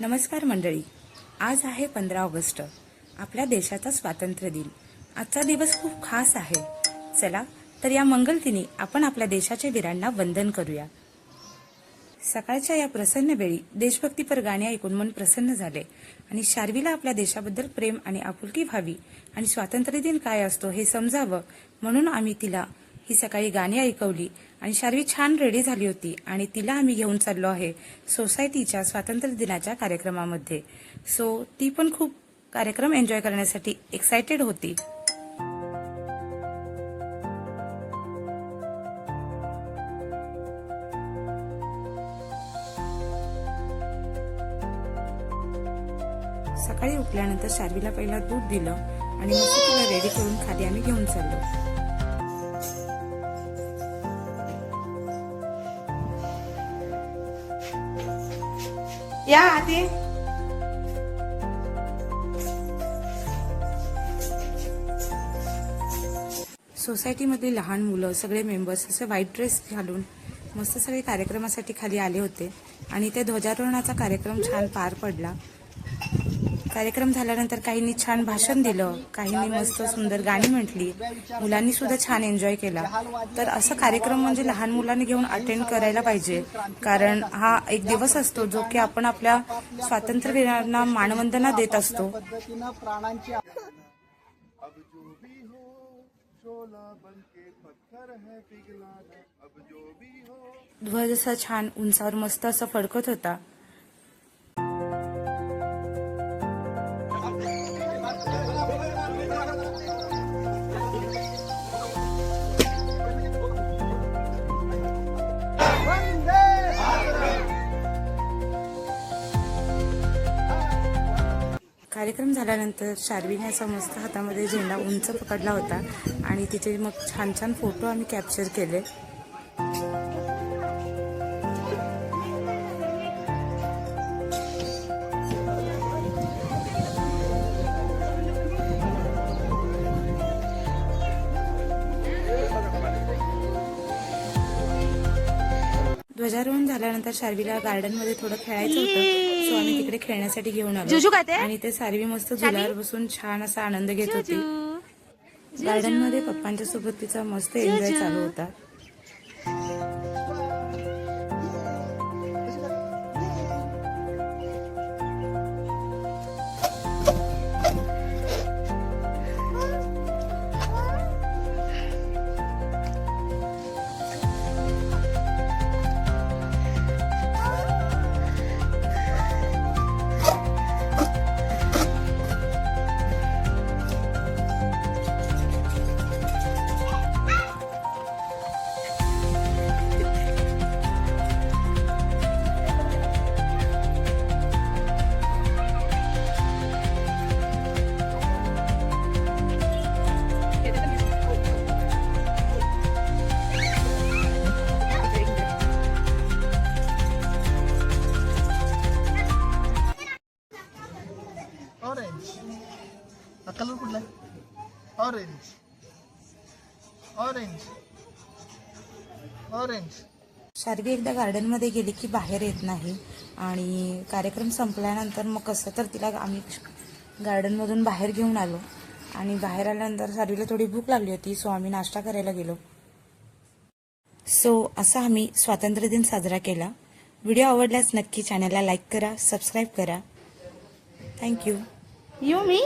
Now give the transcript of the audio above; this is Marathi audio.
नमस्कार मंडळी. आज आहे पंधरा ऑगस्ट. आपल्या देशाचा स्वातंत्र्य दिन. आजचा दिवस खूप खास आहे. चला तर या मंगलदिनी आपण आपल्या देशाच्या वीरांना वंदन करूया. सकाळच्या या प्रसन्न वेळी देशभक्तीपर गाणी ऐकून मन प्रसन्न झाले आणि शार्वीला आपल्या देशाबद्दल प्रेम आणि आपुलकी व्हावी आणि स्वातंत्र्य दिन काय असतो हे समजावं म्हणून आम्ही तिला ही सकाळी गाणी ऐकवली आणि शार्वी छान रेडी झाली होती आणि तिला आम्ही घेऊन चाललो आहे सोसायटीच्या स्वातंत्र्य दिनाच्या कार्यक्रमामध्ये. सो ती पण खूप कार्यक्रम एन्जॉय करण्यासाठी एक्सायटेड होती. सकाळी उठल्यानंतर शार्वीला पहिला दूध दिलं आणि मस्त तिला रेडी करून खाली आम्ही घेऊन चाललो. या आधी. सोसायटीमधली लहान मुलं सगळे मेंबर्स असे व्हाईट ड्रेस घालून मस्त सगळे कार्यक्रमासाठी खाली आले होते आणि ते ध्वजारोहणाचा कार्यक्रम छान पार पडला. कार्यक्रम झाल्यानंतर काहींनी छान भाषण दिलं काहींनी मस्त सुंदर गाणी म्हटली मुलांनी सुद्धा छान एन्जॉय केला. तर असं कार्यक्रम म्हणजे लहान मुलांनी घेऊन अटेंड करायला पाहिजे. कारण हा एक दिवस असतो जो की आपण आपल्या स्वातंत्र्यवीरांना मानवंदना देत असतो. हो हो। ध्वज असा छान उंचावर मस्त असं फडकत होता. कार्यक्रम झाल्यानंतर शार्वीने असा मस्त हातामध्ये झेंडा उंच पकडला होता आणि तिचे मग छान छान फोटो आम्ही कॅप्चर केले. ध्वजारोहण झाल्यानंतर शार्वीला गार्डनमध्ये थोडं खेळायचं होतं. सो आम्ही तिकडे खेळण्यासाठी घेऊन आलो. आणि ते सारवी मस्त झुल्यावर बसून छान असा आनंद घेत होती. गार्डनमध्ये पप्पांच्या सोबत तिचा मस्त एन्जॉय चालू होता. ऑरेंज ऑरेंज ऑरेंज शार्वी एकदा गार्डनमध्ये गेली की बाहेर येत नाही आणि कार्यक्रम संपल्यानंतर मग कसं तर तिला आम्ही गार्डन मधून बाहेर घेऊन आलो. आणि बाहेर आल्यानंतर शार्वीला थोडी भूक लागली होती सो आम्ही नाश्ता करायला गेलो. सो असा आम्ही स्वातंत्र्य दिन साजरा केला. व्हिडिओ आवडल्यास नक्की चॅनलला लाईक करा सबस्क्राईब करा. Thank you You me?